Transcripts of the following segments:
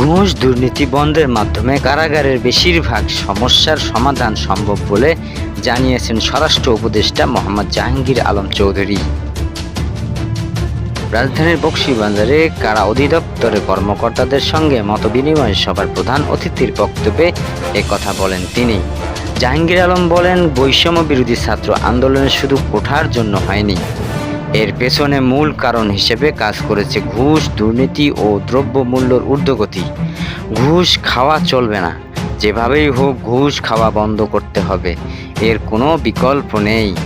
ঘুষ দুর্নীতি বন্ধের মাধ্যমে কারাগারের বেশিরভাগ সমস্যার সমাধান সম্ভব বলে জানিয়েছেন স্বরাষ্ট্র উপদেষ্টা মোহাম্মদ জাহাঙ্গীর আলম চৌধুরী। রাজধানীর বক্সিবাজারে কারা অধিদপ্তরের কর্মকর্তাদের সঙ্গে মতবিনিময় সভার প্রধান অতিথির বক্তব্যে কথা বলেন তিনি। জাহাঙ্গীর আলম বলেন বৈষম্য বিরোধী ছাত্র আন্দোলনে শুধু কোঠার জন্য হয়নি। এর পেছনে মূল কারণ হিসেবে কাজ করেছে ঘুষ, দুর্নীতি ও দ্রব্যমূল্যর ঊর্ধ্বগতি। ঘুষ খাওয়া চলবে না। যেভাবেই হোক ঘুষ খাওয়া বন্ধ করতে হবে। এর কোনো বিকল্প নেই।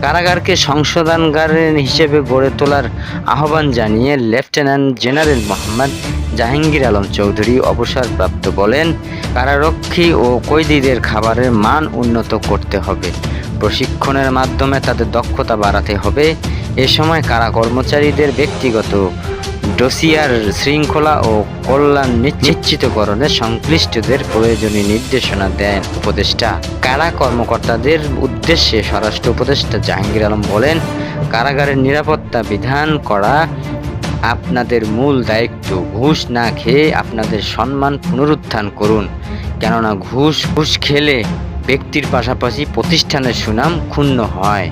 কারাগারকে সংশোধনাগার হিসেবে গড়ে তোলার আহ্বান জানিয়ে লেফটেন্যান্ট জেনারেল মোহাম্মদ জাহাঙ্গীর আলম চৌধুরী অবসরপ্রাপ্ত বলেন, কারারক্ষী ও কয়েদিদের খাবারের মান উন্নত করতে হবে। প্রশিক্ষণের মাধ্যমে তাদের দক্ষতা বাড়াতে হবে। এ সময় কারা কর্মচারীদের ব্যক্তিগত ডোসিয়ার শৃঙ্খলা ও কল্যাণ নিশ্চিতকরণে সংশ্লিষ্টদের প্রয়োজনীয় নির্দেশনা দেন উপদেষ্টা। কারা কর্মকর্তাদের উদ্দেশ্যে স্বরাষ্ট্র উপদেষ্টা জাহাঙ্গীর আলম বলেন, কারাগারের নিরাপত্তা বিধান করা আপনাদের মূল দায়িত্ব। ঘুষ না খেয়ে আপনাদের সম্মান পুনরুত্থান করুন। কেননা ঘুষ ঘুষ খেলে ব্যক্তির পাশাপাশি প্রতিষ্ঠানের সুনাম ক্ষুণ্ণ হয়।